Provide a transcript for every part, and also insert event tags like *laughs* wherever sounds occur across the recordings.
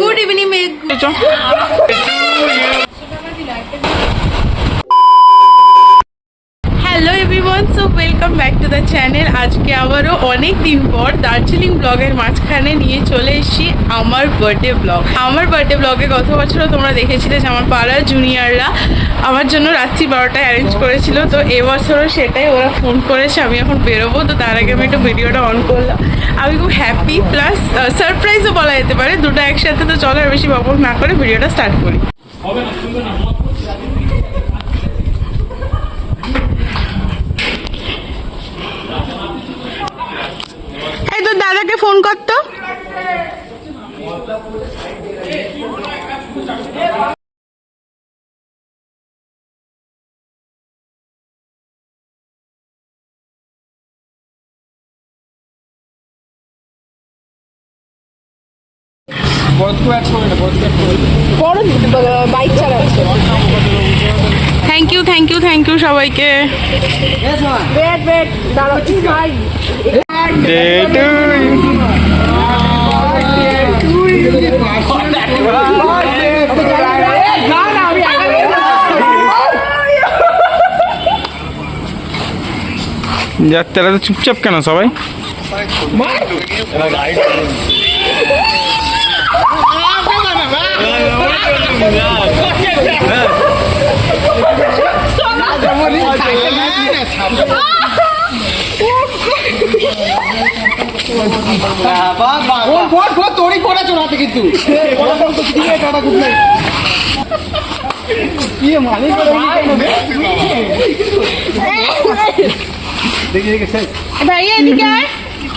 Good evening Megh hello everyone so welcome back to the channel আজকে আবারও অনেক দিন পর দার্জিলিং ব্লগের মাঝখানে নিয়ে চলে এসেছি আমার বার্থডে ব্লগ আমার বার্থডে ব্লগে গত বছরও তোমরা দেখেছিলে যে আমার পাড়ার জুনিয়ররা আমার জন্য রাত্রি বারোটায় অ্যারেঞ্জ করেছিল। তো এবছরও সেটাই ওরা ফোন করেছে আমি এখন বেরোবো। তো তার আগে আমি একটু ভিডিওটা অন করলাম। আমি খুব হ্যাপি প্লাস সারপ্রাইজও বলা যেতে পারে। দুটো একসাথে তো চলো, আর বেশি বকবক না করে ভিডিওটা স্টার্ট করি। এই তোর দাদাকে ফোন করতো বাইক চালাচ্ছে thank you thank you thank you সবাইকে যাত্রাটা চুপচাপ কেন সবাই? তোরই পড়া চড়াতে কিন্তু ভাইয়া এদিকে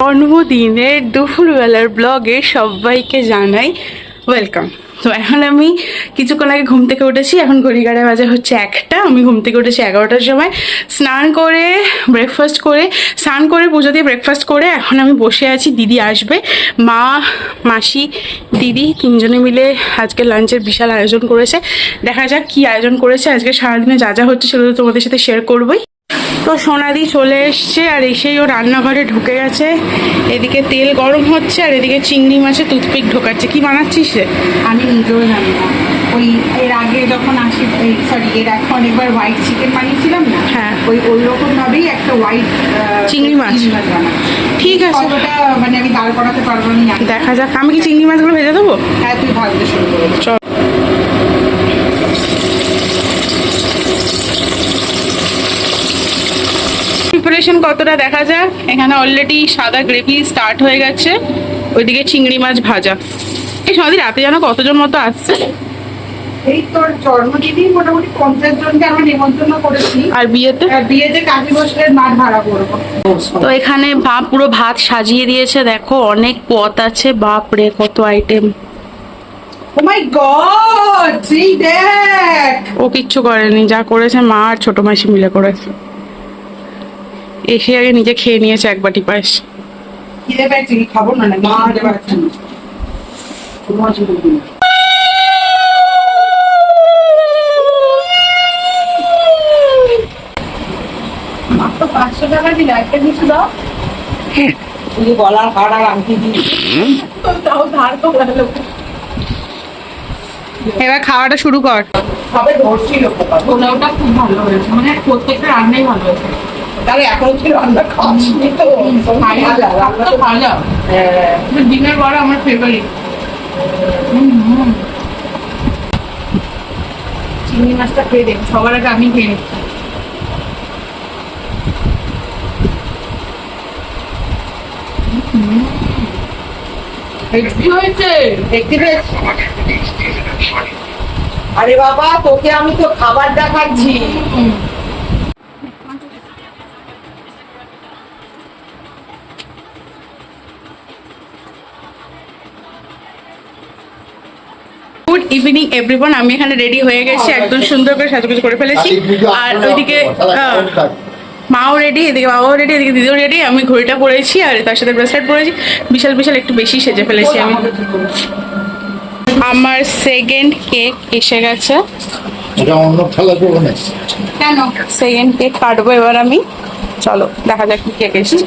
জন্মদিনের দুপুরবেলার ব্লগে সবাইকে জানাই ওয়েলকাম তো এখন আমি কিছুক্ষণ আগে ঘুম থেকে উঠেছি, এখন ঘড়িগাড়ে বাজে হচ্ছে একটা। আমি ঘুম থেকে উঠেছি এগারোটার সময়। স্নান করে ব্রেকফাস্ট করে, স্নান করে পুজো দিয়ে ব্রেকফাস্ট করে এখন আমি বসে আছি, দিদি আসবে। মা, মাসি, দিদি তিনজনে মিলে আজকে লাঞ্চের বিশাল আয়োজন করেছে। দেখা যাক কি আয়োজন করেছে। আজকে সারাদিনে যা যা হচ্ছে সেগুলো তোমাদের সাথে শেয়ার করবোই। তো সোনাদি চলে এসছে আর এসেই ও রান্নাঘরে ঢুকে গেছে। এদিকে তেল গরম হচ্ছে আর এদিকে চিংড়ি মাছে টুথপিক ঢোকাচ্ছে। কি বানাচ্ছিস রে? আমি নিজেও জানি না। ওই এর আগে যখন আসি সরি এর এখন একবার হোয়াইট চিকেন বানিয়েছিলাম না? হ্যাঁ। ওই ওই রকম ভাবেই একটা হোয়াইট চিংড়ি মাছ। ঠিক আছে। ওটা মানে আমি দাঁড় করাতে পারব না। দেখা যাক। আমি কি চিংড়ি মাছগুলো ভেজে দেবো? হ্যাঁ তুই ভাজতে শুরু করে। দে। চল। প্রিপারেশন কতটা দেখা যাক? এখানে অলরেডি সাদা গ্রেভি স্টার্ট হয়ে গেছে। ওইদিকে চিংড়ি মাছ ভাজা। এই সমাধি রাতে যেন কতজন মতো আসছে? এই তোর জন্মদিনই মোটামুটি পঞ্চাশ জনকে আমরা নিমন্ত্রণ করেছি। আর বিয়েতে? আর বিয়েতে কাজী বসলের মাঠ ভাড়া করব। তো এখানে বাপ পুরো ভাত সাজিয়ে দিয়েছে। দেখো অনেক পদ আছে। বাপ রে কত আইটেম ও মাই গড সেই দেখ! ও কিচ্ছু করেনি। যা করেছে মা আর ছোট মাসি মিলে করেছে। এসে আগে নিজে খেয়ে নিয়েছে এক বাটি পায়েস। খিদে পেয়েছি খাব? না মা খেতে পারছে না। পাঁচশো টাকা দিলে একটা কিছু দাও। তুই গলার হাড় আর আংটি দিই তাও ধার তো গেল এবার খাওয়াটা শুরু কর। সবে ধরছিল পোকা খুব ভালো হয়েছে। মানে প্রত্যেকটা রান্নাই ভালো হয়েছে। তাহলে এখন কি রান্না খাচ্ছি তো? রান্না তো ভাজা হ্যাঁ। ডিনার বড় আমার ফেভারিট চিংড়ি মাছটা খেয়ে দেখ। সবার আগে আমি খেয়ে নিচ্ছি। কি হয়েছে। দেখতে পেয়েছি আরে বাবা তোকে আমি তো খাবার দেখাচ্ছি। ইভিনিং এভরিওয়ান আমি এখানে রেডি হয়ে গেছি একদম সুন্দর করে সাজুগুজু করে ফেলেছি। আর ওইদিকে আহ, মাও রেডি এদিকে বাবাও রেডি এদিকে দিদিও রেডি আমি ঘড়িটা পরেছি আর তার সাথে ব্রেসলেট পরেছি। বিশাল বিশাল একটু বেশি সেজে ফেলেছি আমি। আমার সেকেন্ড কেক এসে গেছে। এটা অন্য খেলা করব না কেন? সেকেন্ড কেক কাটবো এবার আমি। চলো দেখা যাক কি কেক এসেছে।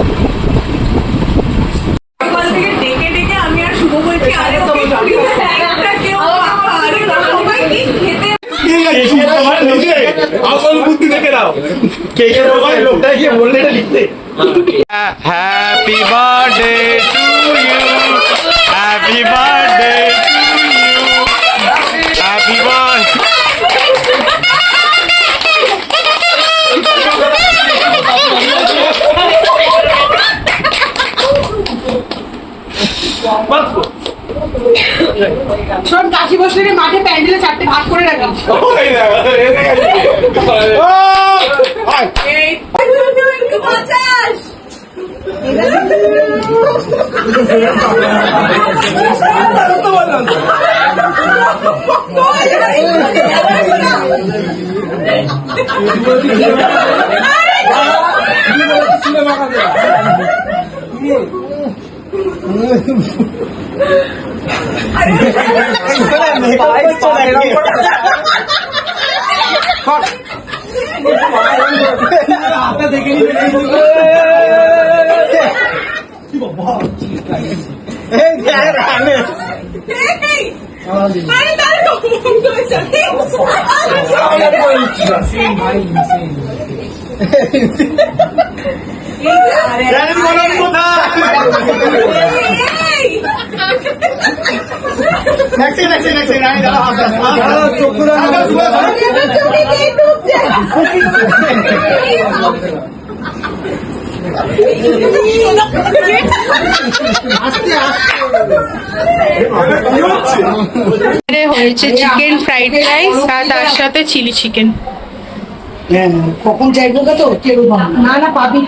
দেখে দাও কেকের ওখানে লোকটা গিয়ে বললে এটা লিখতে happy birthday to you happy birthday to you happy birthday শোন কাশি বসলে মাঠে প্যান্ডেলে চারটে ভাগ করে রাখিস आता देखील কোথায় *laughs* হয়েছে চিকেন ফ্রাইড রাইস আর তার সাথে চিলি চিকেন কখন চাইব তো? না না পাবি